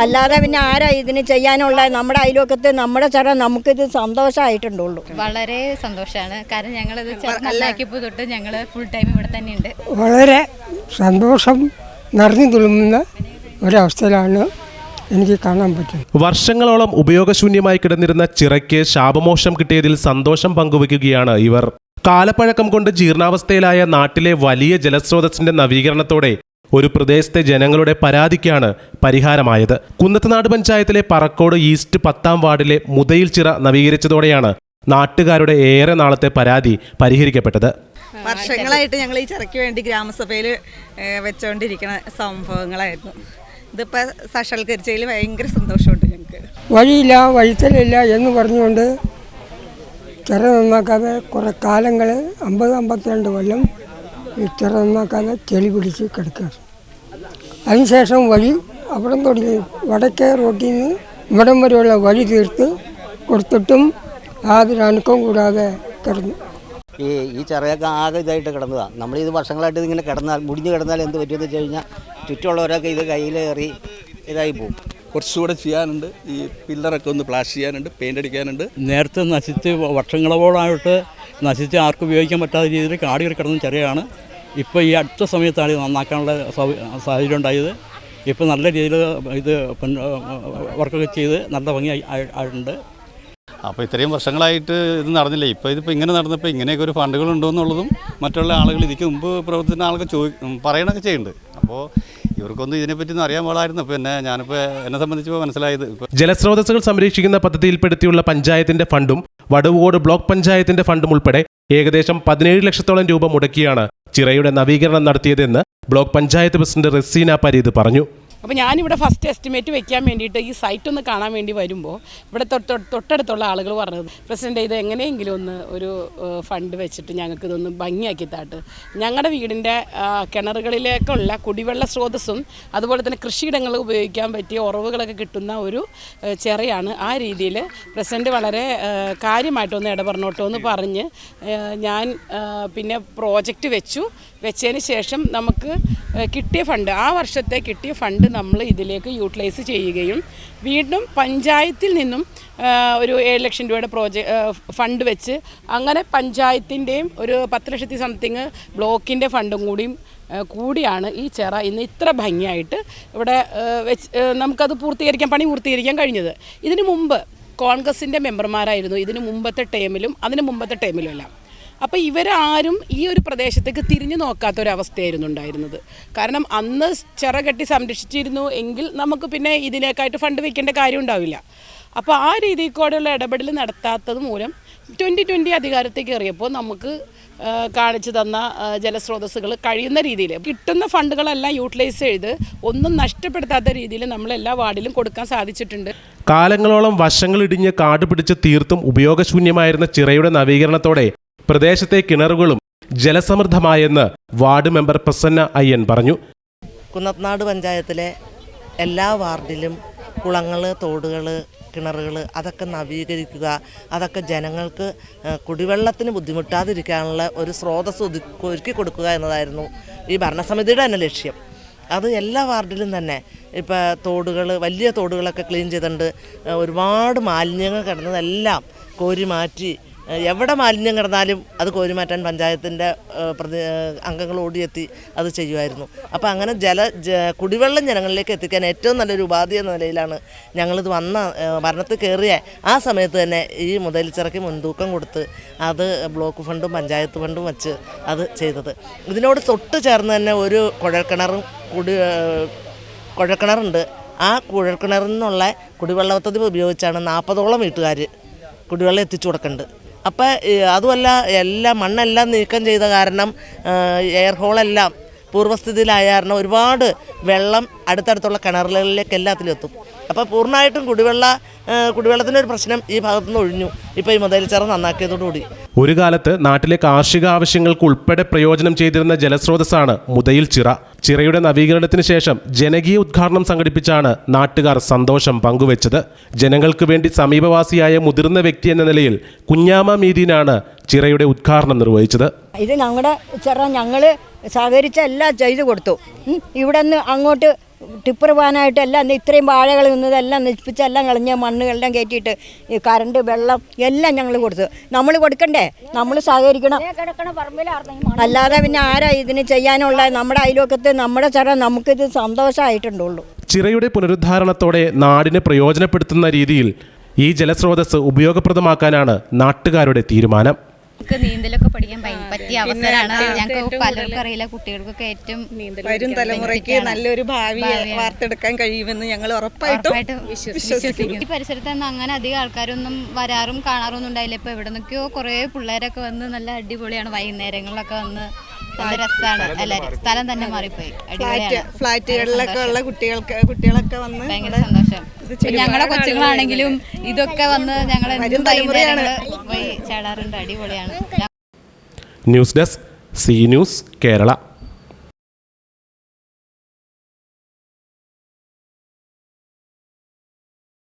അല്ലാതെ പിന്നെ ആരാ ഇതിന് ചെയ്യാനുള്ള നമ്മുടെ അയൽവക്കത്ത് നമ്മുടെ ചിറ നമുക്കിത് സന്തോഷമായിട്ടുണ്ടുള്ളൂ വളരെ സന്തോഷമാണ് കാരണം ഞങ്ങൾ തൊട്ട് ഞങ്ങൾ ഫുൾ ടൈം ഇവിടെ തന്നെയുണ്ട്. വളരെ സന്തോഷം നിറഞ്ഞു തുളുമ്പുന്ന ഒരവസ്ഥയിലാണ് എനിക്ക് കാണാൻ പറ്റും വർഷങ്ങളോളം ഉപയോഗശൂന്യമായി കിടന്നിരുന്ന ചിറയ്ക്ക് ശാപമോശം കിട്ടിയതിൽ സന്തോഷം പങ്കുവയ്ക്കുകയാണ് ഇവർ. കാലപ്പഴക്കം കൊണ്ട് ജീർണാവസ്ഥയിലായ നാട്ടിലെ വലിയ ജലസ്രോതസ്സിന്റെ നവീകരണത്തോടെ ഒരു പ്രദേശത്തെ ജനങ്ങളുടെ പരാതിക്കാണ് പരിഹാരമായത്. കുന്നത്തനാട് പഞ്ചായത്തിലെ പറക്കോട് ഈസ്റ്റ് പത്താം വാർഡിലെ മുതയിൽ ചിറ നവീകരിച്ചതോടെയാണ് നാട്ടുകാരുടെ ഏറെ നാളത്തെ പരാതി പരിഹരിക്കപ്പെട്ടത്. വർഷങ്ങളായിട്ട് ഞങ്ങൾ ഈ ചിറയ്ക്ക് വേണ്ടി ഗ്രാമസഭയിൽ വെച്ചുകൊണ്ടിരിക്കുന്ന സംഭവങ്ങളായിരുന്നു. ഇതിപ്പോൾ സാക്ഷാത്കരിച്ചതിൽ ഭയങ്കര സന്തോഷമുണ്ട് ഞങ്ങൾക്ക്. വഴിയില്ല വഴിത്തലില്ല എന്ന് പറഞ്ഞുകൊണ്ട് ചിറ നന്നാക്കാതെ കുറേ കാലങ്ങൾ അമ്പത് അമ്പത്തിരണ്ട് കൊല്ലം നന്നാക്കാതെ ചെളി പിടിച്ച് കിടക്കുകയാണ് അതിനുശേഷം വഴി അവിടം തുടങ്ങി വടക്കേ റോട്ടിൽ നിന്ന് ഇവിടം വരെയുള്ള വഴി തീർത്ത് കൊടുത്തിട്ടും യാതൊരു അനക്കവും കൂടാതെ കിടന്നു. ഈ ഈ ചെറിയൊക്കെ ആകെ ഇതായിട്ട് കിടന്നതാണ് നമ്മളിത് വർഷങ്ങളായിട്ട് ഇങ്ങനെ കിടന്നാൽ മുടിഞ്ഞ് കിടന്നാൽ എന്ത് പറ്റുമെന്ന് വെച്ച് കഴിഞ്ഞാൽ ചുറ്റുമുള്ളവരൊക്കെ ഇത് കയ്യിലേറി ഇതായി പോകും കുറച്ചുകൂടെ ചെയ്യാനുണ്ട്. ഈ പില്ലറൊക്കെ ഒന്ന് പ്ലാഷ് ചെയ്യാനുണ്ട് പെയിന്റ് അടിക്കാനുണ്ട്. നേരത്തെ നശിച്ച് വർഷങ്ങളോളായിട്ട് നശിച്ച് ആർക്കും ഉപയോഗിക്കാൻ പറ്റാത്ത രീതിയിൽ കാടി കയറി കിടന്ന ചെറിയാണ് ഇപ്പോൾ ഈ അടുത്ത സമയത്താണ് ഇത് നന്നാക്കാനുള്ള സാഹചര്യം ഉണ്ടായത്. ഇപ്പോൾ നല്ല രീതിയിൽ ഇത് വർക്കൊക്കെ ചെയ്ത് നല്ല ഭംഗി ആയിട്ടുണ്ട്. അപ്പോൾ ഇത്രയും വർഷങ്ങളായിട്ട് ഇത് നടന്നില്ല? ഇപ്പോൾ ഇതിപ്പോൾ ഇങ്ങനെ നടന്നപ്പോൾ ഇങ്ങനെയൊക്കെ ഒരു ഫണ്ടുകൾ ഉണ്ടോ എന്നുള്ളതും മറ്റുള്ള ആളുകൾ ഇതിക്ക് മുമ്പ് പ്രവർത്തിക്കുന്ന ആളുകൾ ചോദി പറയണൊക്കെ ചെയ്യുന്നുണ്ട്. അപ്പോൾ ഇവർക്കൊന്നും ഇതിനെപ്പറ്റി ഒന്നും അറിയാൻ പാടായിരുന്നു. പിന്നെ ഞാനിപ്പോൾ എന്നെ സംബന്ധിച്ച് മനസ്സിലായത് ജലസ്രോതസ്സുകൾ സംരക്ഷിക്കുന്ന പദ്ധതിയിൽപ്പെടുത്തിയുള്ള പഞ്ചായത്തിന്റെ ഫണ്ടും വടുവോട് ബ്ലോക്ക് പഞ്ചായത്തിന്റെ ഫണ്ടും ഉൾപ്പെടെ ഏകദേശം പതിനേഴ് ലക്ഷത്തോളം രൂപ മുടക്കിയാണ് ചിറയുടെ നവീകരണം നടത്തിയതെന്ന് ബ്ലോക്ക് പഞ്ചായത്ത് പ്രസിഡന്റ് റസീന പരീദ് പറഞ്ഞു അപ്പോൾ ഞാനിവിടെ ഫസ്റ്റ് എസ്റ്റിമേറ്റ് വെക്കാൻ വേണ്ടിയിട്ട് ഈ സൈറ്റ് ഒന്ന് കാണാൻ വേണ്ടി വരുമ്പോൾ ഇവിടെ തൊട്ട് തൊട്ട് തൊട്ടടുത്തുള്ള ആളുകൾ പറഞ്ഞത് പ്രസിഡന്റ് ഇത് എങ്ങനെയെങ്കിലും ഒന്ന് ഒരു ഫണ്ട് വെച്ചിട്ട് ഞങ്ങൾക്ക് ഇതൊന്ന് ഭംഗിയാക്കി താട്ട്. ഞങ്ങളുടെ വീടിന്റെ കിണറുകളിലേക്കുള്ള കുടിവെള്ള സ്രോതസ്സും അതുപോലെ തന്നെ കൃഷിയിടങ്ങൾ ഉപയോഗിക്കാൻ പറ്റിയ ഉറവുകളൊക്കെ കിട്ടുന്ന ഒരു ചെറിയാണ്. ആ രീതിയിൽ പ്രസിഡന്റ് വളരെ കാര്യമായിട്ടൊന്ന് ഇടപെടണോട്ടോ എന്ന് പറഞ്ഞ് ഞാൻ പിന്നെ പ്രോജക്റ്റ് വെച്ചു. വെച്ചതിന് ശേഷം നമുക്ക് കിട്ടിയ ഫണ്ട് ആ വർഷത്തെ കിട്ടിയ ഫണ്ട് നമ്മൾ ഇതിലേക്ക് യൂട്ടിലൈസ് ചെയ്യുകയും വീണ്ടും പഞ്ചായത്തിൽ നിന്നും ഒരു ഏഴ് ലക്ഷം രൂപയുടെ പ്രോജക്റ്റ് ഫണ്ട് വെച്ച് അങ്ങനെ പഞ്ചായത്തിന്റെയും ഒരു പത്ത് ലക്ഷത്തി സംതിങ് ബ്ലോക്കിന്റെ ഫണ്ടും കൂടിയും കൂടിയാണ് ഈ ചെറ ഇന്ന് ഇത്ര ഭംഗിയായിട്ട് ഇവിടെ വെച്ച് നമുക്കത് പൂർത്തീകരിക്കാൻ പണി പൂർത്തീകരിക്കാൻ കഴിഞ്ഞത്. ഇതിനു മുമ്പ് കോൺഗ്രസിന്റെ മെമ്പർമാരായിരുന്നു. ഇതിനു മുമ്പത്തെ ടൈമിലും അതിന് മുമ്പത്തെ ടൈമിലും എല്ലാം. അപ്പോൾ ഇവരാരും ഈ ഒരു പ്രദേശത്തേക്ക് തിരിഞ്ഞു നോക്കാത്ത ഒരു അവസ്ഥയായിരുന്നു ഉണ്ടായിരുന്നത്. കാരണം അന്ന് ചിറ കെട്ടി സംരക്ഷിച്ചിരുന്നു എങ്കിൽ നമുക്ക് പിന്നെ ഇതിനേക്കായിട്ട് ഫണ്ട് വയ്ക്കേണ്ട കാര്യം ഉണ്ടാവില്ല. അപ്പോൾ ആ രീതിയിൽ കൂടെയുള്ള ഇടപെടൽ നടത്താത്തത് മൂലം ട്വന്റി ട്വന്റി അധികാരത്തേക്ക് കയറിയപ്പോൾ നമുക്ക് കാണിച്ചു തന്ന ജലസ്രോതസ്സുകൾ കഴിയുന്ന രീതിയിൽ കിട്ടുന്ന ഫണ്ടുകളെല്ലാം യൂട്ടിലൈസ് ചെയ്ത് ഒന്നും നഷ്ടപ്പെടുത്താത്ത രീതിയിൽ നമ്മൾ എല്ലാ വാർഡിലും കൊടുക്കാൻ സാധിച്ചിട്ടുണ്ട്. കാലങ്ങളോളം വശങ്ങളിടിഞ്ഞ് കാട് പിടിച്ച് തീർത്തും ഉപയോഗശൂന്യമായിരുന്ന ചിറയുടെ നവീകരണത്തോടെ പ്രദേശത്തെ കിണറുകളും ജലസമൃദ്ധമായെന്ന് വാർഡ് മെമ്പർ പ്രസന്ന അയ്യൻ പറഞ്ഞു. കുന്നത്നാട് പഞ്ചായത്തിലെ എല്ലാ വാർഡിലും കുളങ്ങൾ തോടുകൾ കിണറുകൾ അതൊക്കെ നവീകരിക്കുക അതൊക്കെ ജനങ്ങൾക്ക് കുടിവെള്ളത്തിന് ബുദ്ധിമുട്ടാതിരിക്കാനുള്ള ഒരു സ്രോതസ് ഒരുക്കി കൊടുക്കുക എന്നതായിരുന്നു ഈ ഭരണസമിതിയുടെ തന്നെ ലക്ഷ്യം. അത് എല്ലാ വാർഡിലും തന്നെ. ഇപ്പോൾ തോടുകൾ വലിയ തോടുകളൊക്കെ ക്ലീൻ ചെയ്തിട്ടുണ്ട്. ഒരുപാട് മാലിന്യങ്ങൾ കിടന്നതെല്ലാം കോരി മാറ്റി എവിടെ മാലിന്യം കിടന്നാലും അത് കോരിമാറ്റാൻ പഞ്ചായത്തിന്റെ പ്രതി അംഗങ്ങൾ ഓടിയെത്തി അത് ചെയ്യുമായിരുന്നു. അപ്പോൾ അങ്ങനെ ജല കുടിവെള്ളം ജനങ്ങളിലേക്ക് എത്തിക്കാൻ ഏറ്റവും നല്ലൊരു ഉപാധി എന്ന നിലയിലാണ് ഞങ്ങളിത് വന്ന ഭരണത്തിൽ കയറിയ ആ സമയത്ത് തന്നെ ഈ മുതലിച്ചിറക്കി മുൻതൂക്കം കൊടുത്ത് അത് ബ്ലോക്ക് ഫണ്ടും പഞ്ചായത്ത് ഫണ്ടും വെച്ച് അത് ചെയ്തത്. ഇതിനോട് തൊട്ട് ചേർന്ന് തന്നെ ഒരു കുഴൽക്കിണറും കുടി കുഴൽക്കിണറുണ്ട്. ആ കുഴൽക്കിണറിൽ നിന്നുള്ള കുടിവെള്ള പദ്ധതി ഉപയോഗിച്ചാണ് നാൽപ്പതോളം വീട്ടുകാർ കുടിവെള്ളം എത്തിച്ചു കൊടുക്കുന്നുണ്ട് അപ്പോൾ അതുമല്ല എല്ലാം മണ്ണെല്ലാം നീക്കം ചെയ്ത കാരണം എയർ ഹോളെല്ലാം പൂർവസ്ഥിതിയിലായ കാരണം ഒരുപാട് വെള്ളം അടുത്തടുത്തുള്ള കിണറുകളിലേക്ക് എല്ലാത്തിലും എത്തും. അപ്പോൾ പൂർണമായിട്ടും കുടിവെള്ള കുടിവെള്ളത്തിന്റെ ഒരു പ്രശ്നം ഈ ഭാഗത്തുനിന്ന് ഒഴിഞ്ഞു. ഇപ്പോൾ ഈ മുതലിച്ചറ നന്നാക്കിയതോടുകൂടി. ഒരു കാലത്ത് നാട്ടിലെ കാർഷിക ആവശ്യങ്ങൾക്ക് ഉൾപ്പെടെ പ്രയോജനം ചെയ്തിരുന്ന ജലസ്രോതസ്സാണ് മുതയിൽ ചിറ. ചിറയുടെ നവീകരണത്തിന് ശേഷം ജനകീയ ഉദ്ഘാടനം സംഘടിപ്പിച്ചാണ് നാട്ടുകാർ സന്തോഷം പങ്കുവച്ചത്. ജനങ്ങൾക്ക് വേണ്ടി സമീപവാസിയായ മുതിർന്ന വ്യക്തി എന്ന നിലയിൽ കുഞ്ഞാമ മീദീനാണ് ചിറയുടെ ഉദ്ഘാടനം നിർവഹിച്ചത്. ഇത് ഞങ്ങളുടെ ചിറ ഞങ്ങൾ സഹകരിച്ച എല്ലാം ചെയ്തു കൊടുത്തു. ഇവിടെ നിന്ന് അങ്ങോട്ട് ടിപ്പർ പോകാനായിട്ട് എല്ലാം ഇത്രയും വാഴകൾ നിന്നതെല്ലാം നശിപ്പിച്ച് എല്ലാം കളഞ്ഞ് മണ്ണുകളെല്ലാം കയറ്റിയിട്ട് ഈ കറണ്ട് വെള്ളം എല്ലാം ഞങ്ങൾ കൊടുത്തു. നമ്മൾ കൊടുക്കണ്ടേ? നമ്മൾ സഹകരിക്കണം. അല്ലാതെ പിന്നെ ആരാ ഇതിന് ചെയ്യാനുള്ള? നമ്മുടെ അയൽവക്കത്ത് നമ്മുടെ ചറ നമുക്കിത് സന്തോഷമായിട്ടുണ്ടുള്ളൂ ചിറയുടെ പുനരുദ്ധാരണത്തോടെ നാടിനെ പ്രയോജനപ്പെടുത്തുന്ന രീതിയിൽ ഈ ജലസ്രോതസ് ഉപയോഗപ്രദമാക്കാനാണ് നാട്ടുകാരുടെ തീരുമാനം. നമുക്ക് നീന്തലൊക്കെ പഠിക്കാൻ പറ്റിയ അവസരമാണ്. ഞങ്ങൾക്ക് പലർക്കും അറിയില്ല കുട്ടികൾക്കൊക്കെ ഏറ്റവും വരും തലമുറയ്ക്ക് നല്ലൊരു ഭാവി വാർത്തെടുക്കാൻ കഴിയുമെന്ന് ഞങ്ങൾ ഉറപ്പായിട്ടും വിശ്വസിക്കുന്നു. ഈ പരിസരത്ത് നിന്ന് അങ്ങനെ അധികം ആൾക്കാരൊന്നും വരാറും കാണാറൊന്നും ഉണ്ടായില്ല. ഇപ്പൊ എവിടെ നിന്നൊക്കെയോ കുറെ പിള്ളേരൊക്കെ വന്ന് നല്ല അടിപൊളിയാണ്. വൈകുന്നേരങ്ങളിലൊക്കെ വന്ന് നല്ല രസമാണ് എല്ലാവരും സ്ഥലം തന്നെ മാറിപ്പോയി. ഫ്ലാറ്റ് ഫ്ലാറ്റുകളിലൊക്കെ ഉള്ള കുട്ടികൾക്ക് കുട്ടികളൊക്കെ വന്ന് ഭയങ്കര സന്തോഷം. ഞങ്ങളെ ഞങ്ങളുടെ കൊച്ചുങ്ങളാണെങ്കിലും ഇതൊക്കെ വന്ന് ഞങ്ങൾ പോയി ചാടാറുണ്ട്. അടിപൊളിയാണ്. News desk C news Kerala.